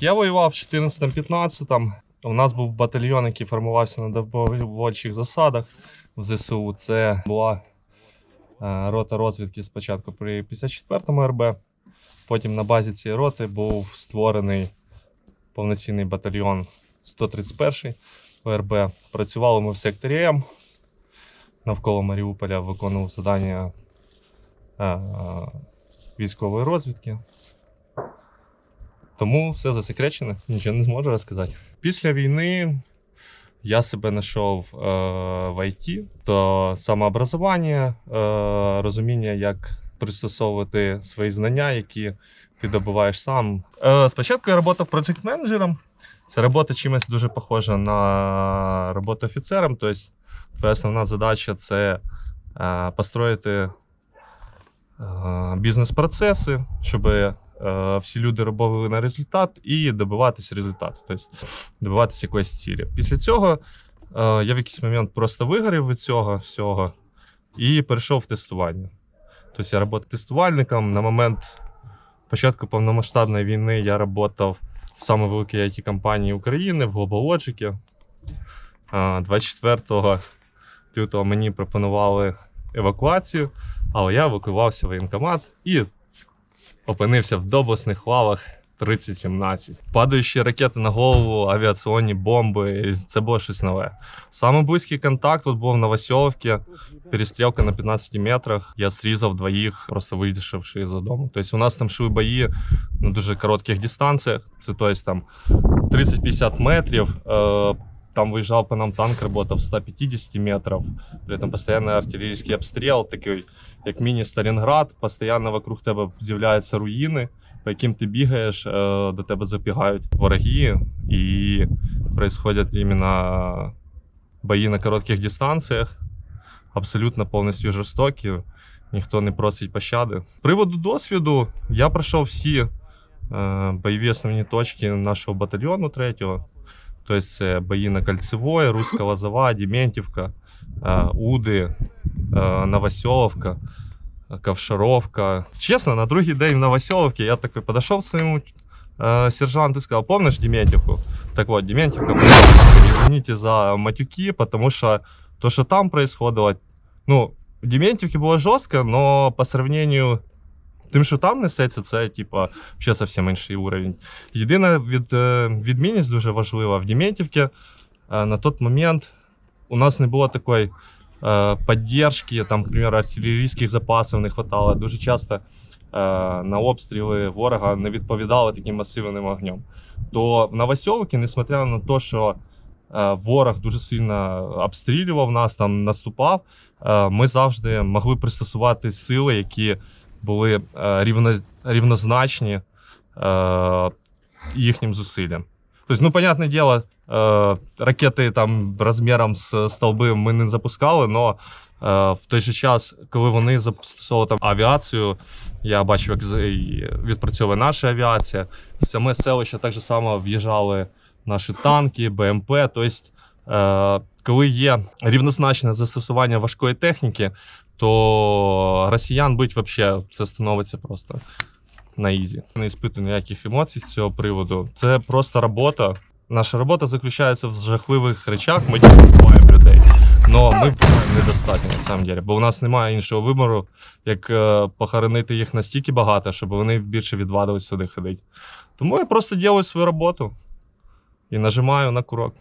Я воював в 14-15. У нас був батальйон, який формувався на добровольчих засадах в ЗСУ. Це була е, рота розвідки спочатку при 54-му РБ. Потім на базі цієї роти був створений повноцінний батальйон 131 ОРБ. Працювали ми в секторі М навколо Маріуполя, виконував завдання е, е, військової розвідки. Тому все засекречено, нічого не зможу розказати. Після війни я себе знайшов е, в IT, то самообразування, е, розуміння, як пристосовувати свої знання, які ти добуваєш сам. Е, спочатку я працював проект менеджером Це робота чимось дуже похожа на роботу офіцером. Тобто, твоя основна задача це е, построїти е, бізнес-процеси, щоб всі люди робили на результат і добиватися результату, тобто добиватися якоїсь цілі. Після цього е, я в якийсь момент просто вигорів від цього всього і перейшов в тестування. Тобто я працював тестувальником. На момент початку повномасштабної війни я працював в самій великій it компанії України в. Е, 24 лютого мені пропонували евакуацію, але я евакуювався в воєнкомат і опинився в доблесних лавах 3017. Падаючі ракети на голову, авіаційні бомби. Це було щось нове. Саме близький контакт от був в Новосьовці, перестрілка на 15 метрах. Я зрізав двоїх, просто вийшовши з дому. Тобто у нас там шли бої на дуже коротких дистанціях. Це тобто, там 30-50 метрів. Е, там виїжджав по нам танк, работав 150 метрів. При этом постоянно артилерійський обстріл, такий як міні-Сталінград. Постоянно вокруг тебе з'являються руїни, по яким ти бігаєш, е, до тебе забігають вороги, і происходять іменно бої на коротких дистанціях, абсолютно повністю жорстокі. Ніхто не просить пощади. З приводу досвіду я пройшов всі е, бойові основні точки нашого батальйону третього. Тобто це бої на Кольцевой, Руська Лозова, Дементівка, е, Уди, Новоселовка, е, Ковшаровка. Чесно, на другий день в Новоселовці я такий підійшов к своєму е, сержанту і сказав, помниш Дементівку? Так от, Дементівка, извините за матюки, тому що то, що там происходило, ну, в Дементівці було жорстко, але по сравнению тим, що там несеться, це типа ще зовсім інший уровень. Єдина від, е, відмінність дуже важлива в Дементівці е, на той момент у нас не було такої е, підтримки, там, наприклад, артилерійських запасів не вистачало. Дуже часто е, на обстріли ворога не відповідали таким масивним огнем. То в Новосьовці, несмотря на те, що е, ворог дуже сильно обстрілював нас, там наступав, ми завжди могли пристосувати сили, які були рівно, рівнозначні їхнім зусиллям. Тобто, ну, понятне діло, ракети там розміром з столби ми не запускали, але в той же час, коли вони застосовували там авіацію, я бачив, як відпрацьовує наша авіація. В саме селище так само в'їжджали наші танки, БМП. Тобто, е, коли є рівнозначне застосування важкої техніки, то росіян бить вообще це становиться просто на ізі. Не іспитую ніяких емоцій з цього приводу. Це просто робота. Наша робота заключається в жахливих речах. Ми вбиваємо людей. Но ми вбиваємо недостатньо на самом деле, бо у нас немає іншого вибору, як е, похоронити їх настільки багато, щоб вони більше відвадились сюди ходити. Тому я просто роблю свою роботу і нажимаю на курок.